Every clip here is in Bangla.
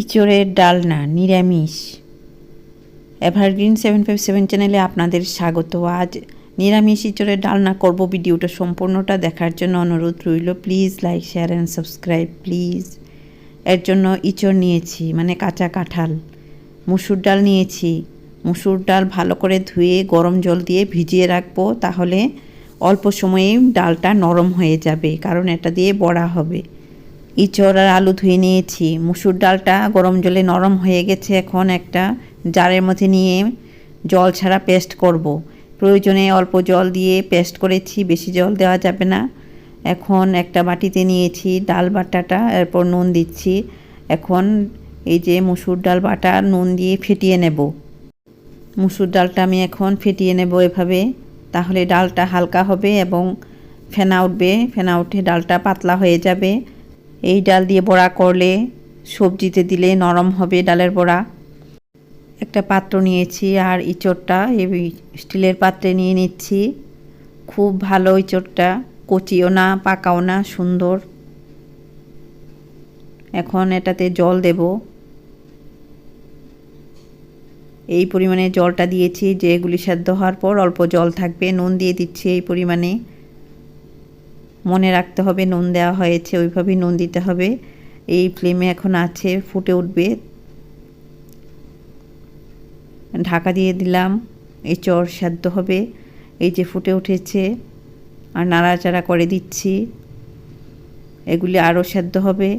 ইঁচড়ের ডালনা, নিরামিষ। এভারগ্রিন সেভেন ফাইভ সেভেন চ্যানেলে আপনাদের স্বাগত। আজ নিরামিষ ইঁচড়ের ডালনা করব। ভিডিওটা সম্পূর্ণটা দেখার জন্য অনুরোধ রইল। Please like, share and subscribe, please. এর জন্য ইঁচড় নিয়েছি মানে কাঁচা কাঁঠাল। মুসুর ডাল নিয়েছি। মুসুর ডাল ভালো করে ধুয়ে গরম জল দিয়ে ভিজিয়ে রাখব, তাহলে অল্প সময়েই ডালটা নরম হয়ে যাবে, কারণ এটা দিয়ে বড়া হবে। ইঁচড় আর আলু ধুয়ে নিয়েছি। মুসুর ডালটা গরম জলে নরম হয়ে গেছে এখন একটা জারের মধ্যে নিয়ে জল ছাড়া পেস্ট করব। প্রয়োজনে অল্প জল দিয়ে পেস্ট করেছি, বেশি জল দেওয়া যাবে না। এখন একটা বাটিতে নিয়েছি ডাল বাটাটা, এরপর নুন দিচ্ছি। এখন এই যে মুসুর ডাল বাটা নুন দিয়ে ফেটিয়ে নেব। মুসুর ডালটা আমি এখন ফেটিয়ে নেব এভাবে, তাহলে ডালটা হালকা হবে এবং ফেনা উঠবে। ফেনা উঠে ডালটা পাতলা হয়ে যাবে। এই ডাল দিয়ে বড়া করলে সবজিতে দিলে নরম হবে ডালের বড়া। একটা পাত্র নিয়েছি আর ইঁচড়টা, এই স্টিলের পাত্রে নিয়ে নিচ্ছি। খুব ভালো ইঁচড়টা, কচিও না, পাকাও না, সুন্দর। এখন এটাতে জল দেব। এই পরিমাণে জলটা দিয়েছি যে এগুলি সেদ্ধ হওয়ার পর অল্প জল থাকবে, নুন দিয়ে দিচ্ছি এই পরিমাণে। মনে রাখতে হবে, নুন দেওয়া হয়েছে, ওইভাবেই নুন দিতে হবে। এই ফ্লেমে এখন আছে, ফুটে উঠবে। ঢাকা দিয়ে দিলাম, এই চর সেদ্ধ হবে। এই যে ফুটে উঠেছে, আর নাড়াচাড়া করে দিচ্ছি। এগুলি আরও সেদ্ধ হবে।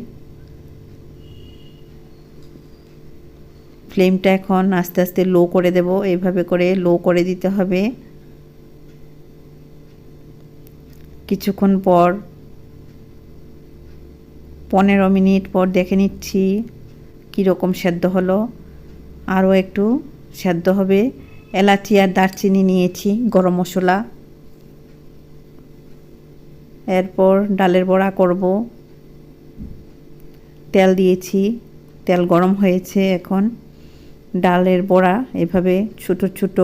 ফ্লেমটা এখন আস্তে আস্তে লো করে দেব। এইভাবে করে লো করে দিতে হবে। কিছুক্ষণ পর, পনেরো মিনিট পর দেখে নিচ্ছি কীরকম সেদ্ধ হলো। আরও একটু সেদ্ধ হবে। এলাচি আর দারচিনি নিয়েছি, গরম মশলা। এরপর ডালের বড়া করব। তেল দিয়েছি, তেল গরম হয়েছে এখন। ডালের বড়া এভাবে ছোট ছোট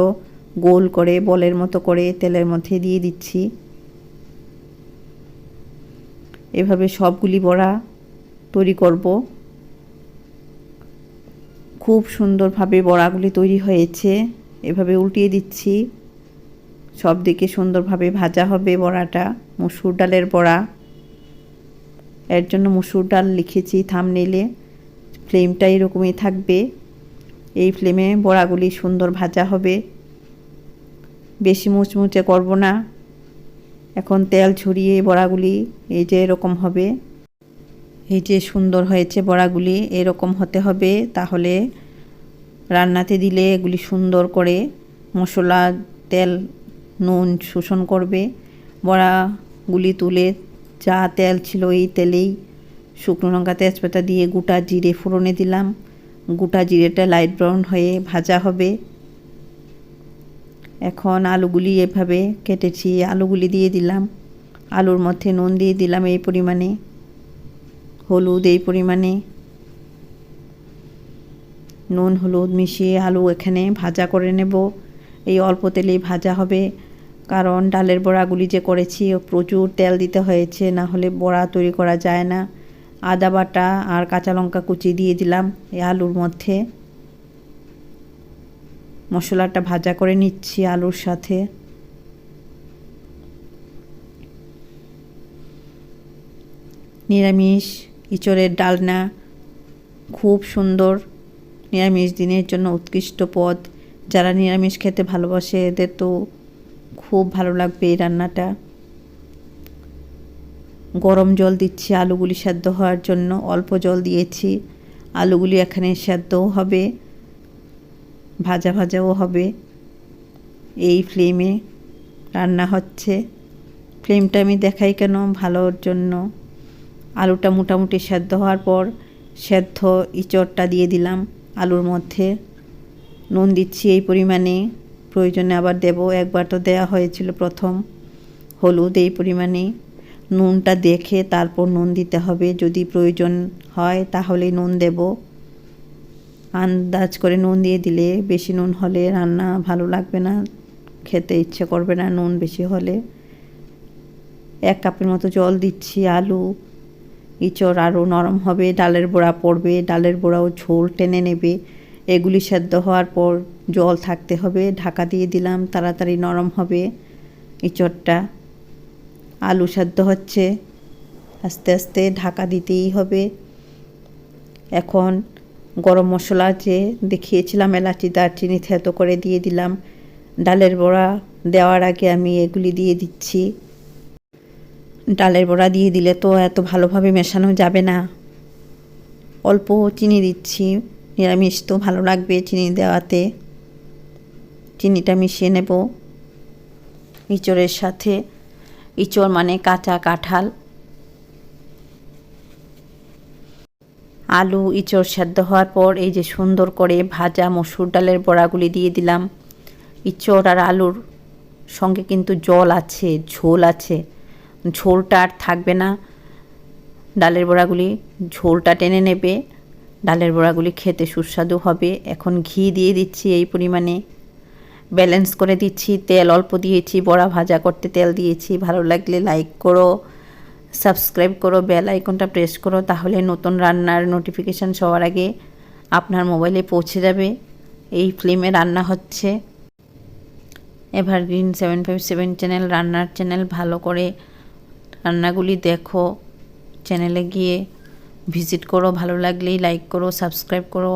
গোল করে, বলের মতো করে তেলের মধ্যে দিয়ে দিচ্ছি। এভাবে সবগুলি বড়া তৈরি করব। খুব সুন্দরভাবে বড়াগুলি তৈরি হয়েছে। এভাবে উল্টিয়ে দিচ্ছি। সব দিকে সুন্দরভাবে ভাজা হবে বড়াটা। মুসুর ডালের বড়া। এর জন্য মুসুর ডাল লিখেছি থামনেলে। ফ্লেমটা এরকমই থাকবে। এই ফ্লেমে বড়াগুলি সুন্দর ভাজা হবে। বেশি মুচমুচে করব না। এখন তেল ছড়িয়ে বড়াগুলি এই যে এরকম হবে। এই যে সুন্দর হয়েছে বড়াগুলি, এরকম হতে হবে। তাহলে রান্নাতে দিলে এগুলি সুন্দর করে মশলা, তেল, নুন শোষণ করবে। বড়াগুলি তুলে যা তেল ছিল এই তেলেই শুকনো লঙ্কা, তেজপাতা দিয়ে গোটা জিরে ফোড়নে দিলাম। গোটা জিরেটা লাইট ব্রাউন হয়ে ভাজা হবে। এখন আলুগুলি এভাবে কেটেছি, আলুগুলি দিয়ে দিলাম। আলুর মধ্যে নুন দিয়ে দিলাম এই পরিমাণে, হলুদ এই পরিমাণে। নুন, হলুদ মিশিয়ে আলু এখানে ভাজা করে নেব। এই অল্প তেলেই ভাজা হবে, কারণ ডালের বড়াগুলি যে করেছি, প্রচুর তেল দিতে হয়েছে, না হলে বড়া তৈরি করা যায় না। আদা বাটা আর কাঁচা লঙ্কা কুচি দিয়ে দিলাম এই আলুর মধ্যে। মশলাটা ভাজা করে নিচ্ছি আলুর সাথে। নিরামিষ ইঁচড়ের ডালনা, খুব সুন্দর নিরামিষ দিনের জন্য উৎকৃষ্ট পদ। যারা নিরামিষ খেতে ভালোবাসে, এদের তো খুব ভালো লাগবে এই রান্নাটা। গরম জল দিচ্ছি আলুগুলি সেদ্ধ হওয়ার জন্য, অল্প জল দিয়েছি। আলুগুলি এখানে সেদ্ধও হবে। ভাজা ভাজাও হবে। এই ফ্লেমে রান্না হচ্ছে। ফ্লেমটা আমি দেখাই কেন ভালোর জন্য। আলুটা মোটামুটি সেদ্ধ হওয়ার পর সেদ্ধ ইঁচড়টা দিয়ে দিলাম আলুর মধ্যে। নুন দিচ্ছি এই পরিমাণে। প্রয়োজনে আবার দেব, একবার তো দেওয়া হয়েছিল প্রথম। হলুদ এই পরিমাণে। নুনটা দেখে তারপর নুন দিতে হবে। যদি প্রয়োজন হয় তাহলে নুন দেব। আন্দাজ করে নুন দিয়ে দিলে বেশি নুন হলে রান্না ভালো লাগবে না, খেতে ইচ্ছে করবে না নুন বেশি হলে। এক কাপের মতো জল দিচ্ছি, আলু, ইঁচড় আরও নরম হবে, ডালের বড়া পড়বে, ডালের বড়াও ঝোল টেনে নেবে। এগুলি সেদ্ধ হওয়ার পর জল থাকতে হবে, ঢাকা দিয়ে দিলাম, তাড়াতাড়ি নরম হবে ইঁচড়টা। আলু সেদ্ধ হচ্ছে, আস্তে আস্তে ঢাকা দিতেই হবে। এখন গরম মশলা যে দেখিয়েছিলাম, এলাচি, দারচিনি থেতো করে দিয়ে দিলাম। ডালের বড়া দেওয়ার আগে আমি এগুলি দিয়ে দিচ্ছি। ডালের বড়া দিয়ে দিলে তো এত ভালোভাবে মেশানো যাবে না। অল্প চিনি দিচ্ছি, নিরামিষ তো ভালো লাগবে চিনি দেওয়াতে। চিনিটা মিশিয়ে নেব। ইঁচড়ের সাথে, ইঁচড় মানে কাঁচা কাঁঠাল। আলু, ইঁচড় সেদ্ধ হওয়ার পর এই যে সুন্দর করে ভাজা মসুর ডালের বড়াগুলি দিয়ে দিলাম। ইঁচড় আর আলুর সঙ্গে কিন্তু জল আছে, ঝোল আছে। ঝোলটা আর থাকবে না। ডালের বড়াগুলি ঝোলটা টেনে নেবে। ডালের বড়াগুলি খেতে সুস্বাদু হবে। এখন ঘি দিয়ে দিচ্ছি এই পরিমাণে। ব্যালেন্স করে দিচ্ছি। তেল অল্প দিয়েছি, বড়া ভাজা করতে তেল দিয়েছি। ভালো লাগলে লাইক করো। সাবস্ক্রাইব করো, বেল আইকনটা প্রেস করো, তাহলে নতুন রান্নার নোটিফিকেশান সবার আগে আপনার মোবাইলে পৌঁছে যাবে। এই ফিল্মে রান্না হচ্ছে। Evergreen seven five seven channel রান্নার চ্যানেল ভালো করে রান্নাগুলি দেখো চ্যানেলে গিয়ে। ভিজিট করো, ভালো লাগলেই লাইক করো সাবস্ক্রাইব করো।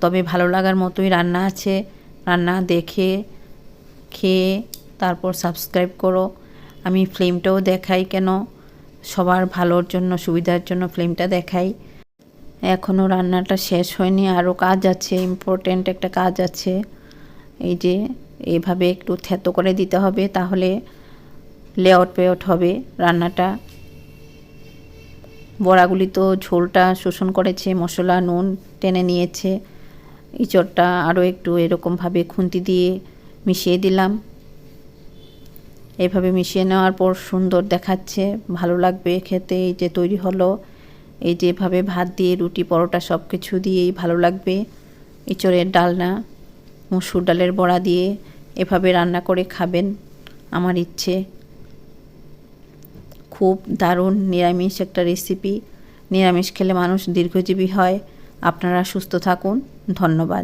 তবে ভালো লাগার মতোই রান্না আছে। রান্না দেখে, খেয়ে তারপর সাবস্ক্রাইব করো। আমি ফিল্মটাও দেখাই কেন? সবার ভালোর জন্য, সুবিধার জন্য ফিল্মটা দেখাই। এখনও রান্নাটা শেষ হয়নি আরও কাজ আছে ইম্পর্টেন্ট একটা কাজ আছে। এই যে, এভাবে একটু থেতো করে দিতে হবে, তাহলে লেআউট পেআউট হবে রান্নাটা। বড়াগুলি তো ঝোলটা শোষণ করেছে, মশলা, নুন টেনে নিয়েছে। ইঁচড়টা আরও একটু এরকমভাবে খুন্তি দিয়ে মিশিয়ে দিলাম। এভাবে মিশিয়ে নেওয়ার পর সুন্দর দেখাচ্ছে, ভালো লাগবে খেতে, এই যে তৈরি হলো, এই যে এভাবে ভাত দিয়ে রুটি, পরোটা সব কিছু দিয়েই ভালো লাগবে। ইঁচড়ের ডালনা, মসুর ডালের বড়া দিয়ে এভাবে রান্না করে খাবেন আমার ইচ্ছে। খুব দারুণ নিরামিষ একটা রেসিপি নিরামিষ খেলে মানুষ দীর্ঘজীবী হয়। আপনারা সুস্থ থাকুন। ধন্যবাদ।